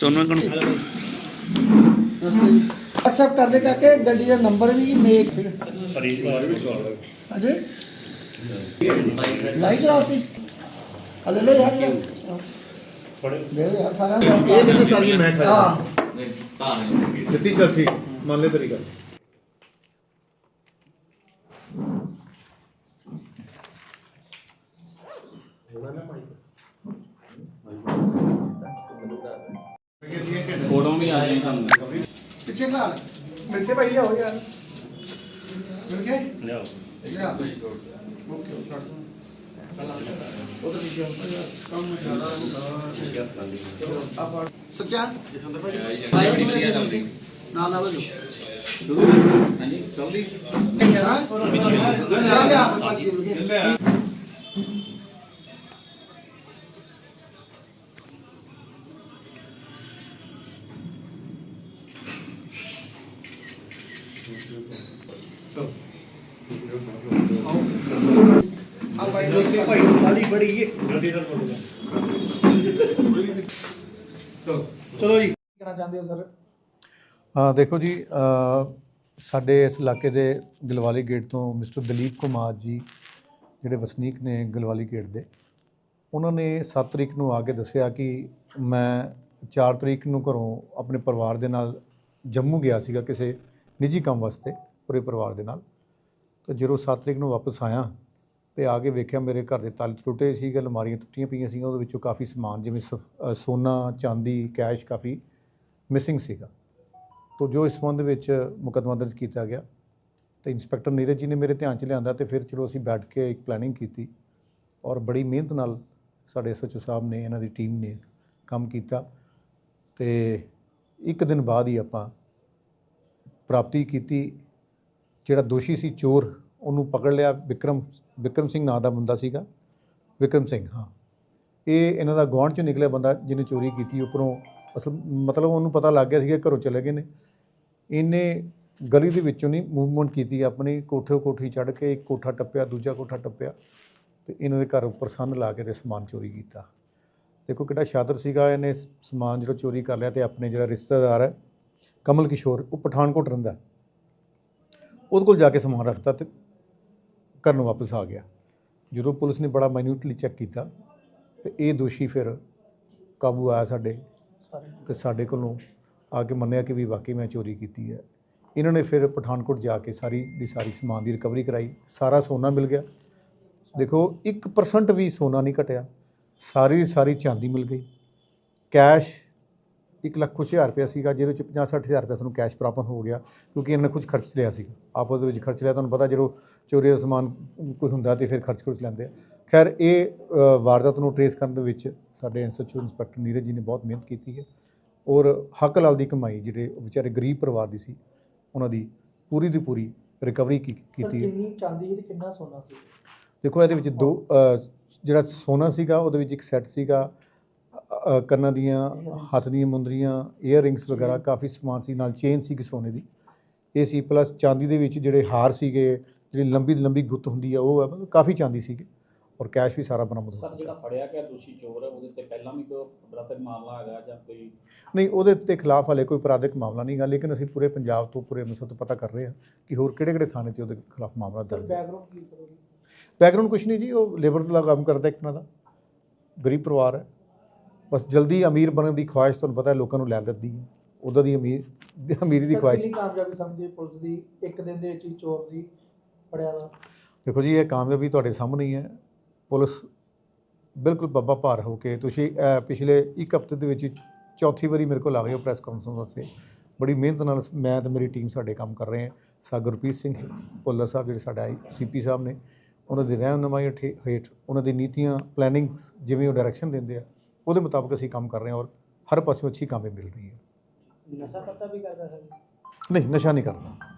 ਸੋਨੂੰ ਕੋਲ WhatsApp ਕਰ ਦੇ ਕਾਕੇ ਗੱਡੀ ਦਾ ਨੰਬਰ ਵੀ ਮੇਕ ਅਜੇ ਲਾਈਟ ਚਲਾਤੀ ਹਲੇ ਲੋ ਯਾਰ। ਦੇ ਯਾਰ ਸਾਰਾ ਇਹ ਕਿੰਨੇ ਸਾਲ ਦੀ ਮੈਂ ਖਾ ਹਾਂ। ਜਿੱਤੀ ਚੱਲ ਠੀਕ ਮੰਨ ਲੈ ਤੇਰੀ ਗੱਲ। ਫੋਟੋ ਵੀ ਆ ਜਾਣੀ ਸਾਨੂੰ। ਪਿੱਛੇ ਨਾਲ ਮਿਲ ਕੇ ਭਾਈ ਲਿਆਓ ਯਾਰ ਮਿਲ ਕੇ ਲਿਆਓ। ਲਿਆ। ਓਕੇ ਛੱਡ ਤਾਂ ਠੀਕ ਹੈ ਕੰਮ ਜ਼ਿਆਦਾ ਹੁੰਦਾ ਆਪਾਂ ਲੈ ਕੇ ਮਿਲ ਕੇ ਨਾਲ ਨਾਲ ਜੋ ਹਾਂਜੀ ਚਲਦੀ। ਨਹੀਂ ਹਾਂ? ਚੱਲ ਲਿਆ ਆਪਾਂ ਮਿਲ ਕੇ ਚਲੋ ਜੀ ਕਹਿਣਾ ਚਾਹੁੰਦੇ ਹੋ ਸਰ ਹਾਂ ਦੇਖੋ ਜੀ ਅ, ਸਾਡੇ ਇਸ ਇਲਾਕੇ ਦੇ ਗਲਵਾਲੀ ਗੇਟ ਤੋਂ ਮਿਸਟਰ ਦਲੀਪ ਕੁਮਾਰ ਜੀ ਜਿਹੜੇ ਵਸਨੀਕ ਨੇ ਗਲਵਾਲੀ ਗੇਟ ਦੇ ਉਹਨਾਂ ਨੇ 7 ਤਰੀਕ ਨੂੰ ਆ ਕੇ ਦੱਸਿਆ ਕਿ ਮੈਂ 4 ਤਰੀਕ ਨੂੰ ਘਰੋਂ ਆਪਣੇ ਪਰਿਵਾਰ ਦੇ ਨਾਲ ਜੰਮੂ ਗਿਆ ਸੀਗਾ ਕਿਸੇ ਨਿੱਜੀ ਕੰਮ ਵਾਸਤੇ ਪੂਰੇ ਪਰਿਵਾਰ ਦੇ ਨਾਲ। ਤੇ ਜਦੋਂ 7 ਤਰੀਕ ਨੂੰ ਵਾਪਸ ਆਇਆ ਤੇ ਆ ਕੇ ਵੇਖਿਆ ਮੇਰੇ ਘਰ ਦੇ ਤਾਲੇ ਟੁੱਟੇ ਸੀ ਅਲਮਾਰੀਆਂ ਟੁੱਟੀਆਂ ਪਈਆਂ ਸੀ ਉਹਦੇ ਵਿੱਚੋਂ ਕਾਫੀ ਸਮਾਨ ਜਿਵੇਂ ਸ- ਸੋਨਾ, ਚਾਂਦੀ, ਕੈਸ਼ ਕਾਫੀ ਮਿਸਿੰਗ ਸੀਗਾ। ਤੋ ਜੋ ਇਸ ਸੰਬੰਧ ਵਿੱਚ ਮੁਕੱਦਮਾ ਦਰਜ ਕੀਤਾ ਗਿਆ ਤੇ ਇੰਸਪੈਕਟਰ ਨੀਰਜ ਜੀ ਨੇ ਮੇਰੇ ਧਿਆਨ 'ਚ ਲਿਆਂਦਾ ਤੇ ਫਿਰ ਚਲੋ ਅਸੀਂ ਬੈਠ ਕੇ ਇੱਕ ਪਲੈਨਿੰਗ ਕੀਤੀ ਔਰ ਬੜੀ ਮਿਹਨਤ ਨਾਲ ਸਾਡੇ ਐਸਐਚਓ ਸਾਹਿਬ ਨੇ, ਇਹਨਾਂ ਦੀ ਟੀਮ ਨੇ ਕੰਮ ਕੀਤਾ ਤੇ ਇੱਕ ਦਿਨ ਬਾਅਦ ਹੀ ਆਪਾਂ ਪ੍ਰਾਪਤੀ ਕੀਤੀ, ਜਿਹੜਾ ਦੋਸ਼ੀ ਸੀ ਚੋਰ, ਉਹਨੂੰ ਪਕੜ ਲਿਆ। ਵਿਕਰਮ ਵਿਕਰਮ ਸਿੰਘ ਨਾਂ ਦਾ ਬੰਦਾ ਸੀਗਾ। ਵਿਕਰਮ ਸਿੰਘ, ਹਾਂ। ਇਹ ਇਹਨਾਂ ਦਾ ਗੁਆਂਢ ਚੋਂ ਨਿਕਲਿਆ ਬੰਦਾ ਜਿਹਨੇ ਚੋਰੀ ਕੀਤੀ, ਉੱਪਰੋਂ ਅਸਲ ਮਤਲਬ ਉਹਨੂੰ ਪਤਾ ਲੱਗ ਗਿਆ ਸੀਗਾ ਘਰੋਂ ਚਲੇ ਗਏ ਨੇ। ਇਹਨੇ ਗਲੀ ਦੇ ਵਿੱਚੋਂ ਨਹੀਂ ਮੂਵਮੈਂਟ ਕੀਤੀ ਆਪਣੀ, ਕੋਠੇ ਕੋਠੀ ਚੜ੍ਹ ਕੇ ਇੱਕ ਕੋਠਾ ਟੱਪਿਆ, ਦੂਜਾ ਕੋਠਾ ਟੱਪਿਆ ਤੇ ਇਹਨਾਂ ਦੇ ਘਰ ਉੱਪਰ ਸੰਨ ਲਾ ਕੇ ਤੇ ਸਮਾਨ ਚੋਰੀ ਕੀਤਾ। ਦੇਖੋ ਕਿਹੜਾ ਸ਼ਾਦਰ ਸੀਗਾ, ਇਹਨੇ ਸਮਾਨ ਜਿਹੜਾ ਚੋਰੀ ਕਰ ਲਿਆ ਤੇ ਆਪਣੇ ਜਿਹੜਾ ਰਿਸ਼ਤੇਦਾਰ ਹੈ ਕਮਲ ਕਿਸ਼ੋਰ, ਉਹ ਪਠਾਨਕੋਟ ਰਹਿੰਦਾ। ਉਹਦੇ ਕੋਲ ਜਾ ਕੇ ਸਮਾਨ ਰੱਖਤਾ ਤੇ ਘਰ ਨੂੰ ਵਾਪਸ ਆ ਗਿਆ। ਜਦੋਂ ਪੁਲਿਸ ਨੇ ਬੜਾ ਮਾਈਨਿਊਟਲੀ ਚੈੱਕ ਕੀਤਾ ਤੇ ਇਹ ਦੋਸ਼ੀ ਫਿਰ ਕਾਬੂ ਆਇਆ ਸਾਡੇ ਤੇ ਸਾਡੇ ਕੋਲੋਂ ਆ ਕੇ ਮੰਨਿਆ ਕਿ ਵੀ ਵਾਕਈ ਮੈਂ ਚੋਰੀ ਕੀਤੀ ਹੈ। ਇਹਨਾਂ ਨੇ ਫਿਰ ਪਠਾਨਕੋਟ ਜਾ ਕੇ ਸਾਰੀ ਦੀ ਸਾਰੀ ਸਮਾਨ ਦੀ ਰਿਕਵਰੀ ਕਰਾਈ। ਸਾਰਾ ਸੋਨਾ ਮਿਲ ਗਿਆ। ਦੇਖੋ 1% ਵੀ ਸੋਨਾ ਨਹੀਂ ਘਟਿਆ। ਸਾਰੀ ਦੀ ਸਾਰੀ ਚਾਂਦੀ ਮਿਲ ਗਈ। ਕੈਸ਼ ਇੱਕ ਲੱਖ ਕੁਛ ਹਜ਼ਾਰ ਰੁਪਇਆ ਸੀਗਾ ਜਿਹਦੇ ਵਿੱਚ 50 60 ਹਜ਼ਾਰ ਰੁਪਇਆ ਸਾਨੂੰ ਕੈਸ਼ ਪ੍ਰਾਪਤ ਹੋ ਗਿਆ ਕਿਉਂਕਿ ਇਹਨਾਂ ਨੇ ਕੁਝ ਖਰਚ ਲਿਆ ਸੀਗਾ। ਆਪਸ ਦੇ ਵਿੱਚ ਖਰਚ ਲਿਆ ਤੁਹਾਨੂੰ ਪਤਾ ਜਦੋਂ ਚੋਰੀ ਦਾ ਸਮਾਨ ਕੋਈ ਹੁੰਦਾ ਤੇ ਫਿਰ ਖਰਚ ਖੁਰਚ ਲੈਂਦੇ ਆ। ਖੈਰ ਇਹ ਵਾਰਦਾਤ ਨੂੰ ਟਰੇਸ ਕਰਨ ਦੇ ਵਿੱਚ ਸਾਡੇ ਐਸਐਚਓ ਇੰਸਪੈਕਟਰ ਨੀਰਜ ਜੀ ਨੇ ਬਹੁਤ ਮਿਹਨਤ ਕੀਤੀ ਹੈ ਔਰ ਹੱਕ ਲਾਲ ਦੀ ਕਮਾਈ ਜਿਹੜੇ ਵਿਚਾਰੇ ਗਰੀਬ ਪਰਿਵਾਰ ਦੀ ਸੀ ਉਹਨਾਂ ਦੀ ਪੂਰੀ ਦੀ ਪੂਰੀ ਰਿਕਵਰੀ ਕੀਤੀ ਹੈ। ਕਿੰਨੀ ਚਾਂਦੀ ਤੇ ਕਿੰਨਾ ਸੋਨਾ ਸੀ? ਦੇਖੋ ਇਹਦੇ ਵਿੱਚ ਦੋ ਜਿਹੜਾ ਸੋਨਾ ਸੀਗਾ ਉਹਦੇ ਵਿੱਚ ਇੱਕ ਸੈੱਟ ਸੀਗਾ ਕੰਨਾਂ ਦੀਆਂ ਹੱਥ ਦੀਆਂ ਮੁੰਦਰੀਆਂ ਈਅਰ ਰਿੰਗਸ ਵਗੈਰਾ ਕਾਫੀ ਸਮਾਨ ਸੀ ਨਾਲ ਚੇਨ ਸੀ ਸੋਨੇ ਦੀ। ਇਹ ਸੀ ਪਲੱਸ ਚਾਂਦੀ ਦੇ ਵਿੱਚ ਜਿਹੜੇ ਹਾਰ ਸੀਗੇ ਜਿਹੜੀ ਲੰਬੀ ਲੰਬੀ ਗੁੱਤ ਹੁੰਦੀ ਆ ਉਹ ਹੈ ਮਤਲਬ ਕਾਫੀ ਚਾਂਦੀ ਸੀਗੀ। ਔਰ ਕੈਸ਼ ਵੀ ਸਾਰਾ ਬਰਾਮਦ ਹੋ ਸਰ ਜਿਹੜਾ ਫੜਿਆ ਗਿਆ ਦੋਸ਼ੀ ਚੋਰ ਹੈ ਉਹਦੇ ਤੇ ਪਹਿਲਾਂ ਵੀ ਕੋਈ ਬਰਾਤਕ ਮਾਮਲਾ ਹੈਗਾ ਜਾਂ ਕੋਈ ਨਹੀਂ ਉਹਦੇ ਤੇ ਖਿਲਾਫ ਹਲੇ ਕੋਈ ਅਪਰਾਧਿਕ ਮਾਮਲਾ ਨਹੀਂ ਗਾ ਲੇਕਿਨ ਅਸੀਂ ਪੂਰੇ ਪੰਜਾਬ ਤੋਂ ਪੂਰੇ ਅੰਮ੍ਰਿਤਸਰ ਤੋਂ ਪਤਾ ਕਰ ਰਹੇ ਹਾਂ ਕਿ ਹੋਰ ਕਿਹੜੇ ਕਿਹੜੇ ਥਾਣੇ 'ਚ ਉਹਦੇ ਖਿਲਾਫ ਮਾਮਲਾ ਦਰਜ ਹੈ। ਬੈਕਗ੍ਰਾਉਂਡ ਕੀ ਕਰੋਗੇ ਬੈਕਗ੍ਰਾਉਂਡ ਕੁਛ ਨਹੀਂ ਜੀ ਉਹ ਲੇਬਰ ਦਾ ਕੰਮ ਕਰਦਾ ਇੱਕ ਤਰ੍ਹਾਂ ਦਾ। ਗਰੀਬ ਪਰਿਵਾਰ ਹੈ। ਬਸ ਜਲਦੀ ਅਮੀਰ ਬਣਨ ਦੀ ਖੁਆਇਸ਼ ਤੁਹਾਨੂੰ ਪਤਾ ਹੈ ਲੋਕਾਂ ਨੂੰ ਲੈ ਦਿੰਦੀ ਹੈ। ਉਹਦਾ ਦੀ ਅਮੀਰ ਅਮੀਰੀ ਦੀ ਖੁਆਇਸ਼। ਕਿੰਨੀ ਕਾਮਯਾਬੀ ਸਮਝਦੇ ਪੁਲਿਸ ਦੀ? ਇੱਕ ਦਿਨ ਦੇ ਵਿੱਚ ਹੀ ਚੋਰ ਦੀ ਫੜਿਆ ਦਾ ਦੇਖੋ ਜੀ ਇਹ ਕਾਮਯਾਬੀ ਤੁਹਾਡੇ ਸਾਹਮਣੇ ਹੀ ਹੈ। ਪੁਲਿਸ ਬਿਲਕੁਲ ਬੱਬਾ ਭਾਰ ਹੋ ਕੇ ਤੁਸੀਂ ਪਿਛਲੇ ਇੱਕ ਹਫ਼ਤੇ ਦੇ ਵਿੱਚ ਚੌਥੀ ਵਾਰੀ ਮੇਰੇ ਕੋਲ ਆ ਗਏ ਹੋ ਪ੍ਰੈਸ ਕਾਨਫਰੰਸ ਵਾਸਤੇ। ਬੜੀ ਮਿਹਨਤ ਨਾਲ ਮੈਂ ਤੇ ਮੇਰੀ ਟੀਮ ਸਾਡੇ ਕੰਮ ਕਰ ਰਹੇ ਹਾਂ। ਸਾ ਗੁਰਪ੍ਰੀਤ ਸਿੰਘ ਭੁੱਲਰ ਸਾਹਿਬ ਜਿਹੜੇ ਸਾਡਾ ਆਈ ਸੀਪੀ ਸਾਹਿਬ ਨੇ ਉਹਨਾਂ ਦੀ ਰਹਿਨੁਮਾਈ ਹੇਠ ਉਹਨਾਂ ਦੀ ਨੀਤੀਆਂ ਪਲੈਨਿੰਗ ਜਿਵੇਂ ਉਹ ਡਾਇਰੈਕਸ਼ਨ ਦਿੰਦੇ ਆ ਉਹਦੇ ਮੁਤਾਬਕ ਅਸੀਂ ਕੰਮ ਕਰ ਰਹੇ ਹਾਂ ਔਰ ਹਰ ਪਾਸਿਓਂ ਅੱਛੀ ਕਾਮਯਾਬੀ ਮਿਲ ਰਹੀ ਹੈ ਨਸ਼ਾ ਪਤਾ ਵੀ ਕਰਦਾ ਸਰ ਨਹੀਂ ਨਸ਼ਾ ਨਹੀਂ ਕਰਦਾ।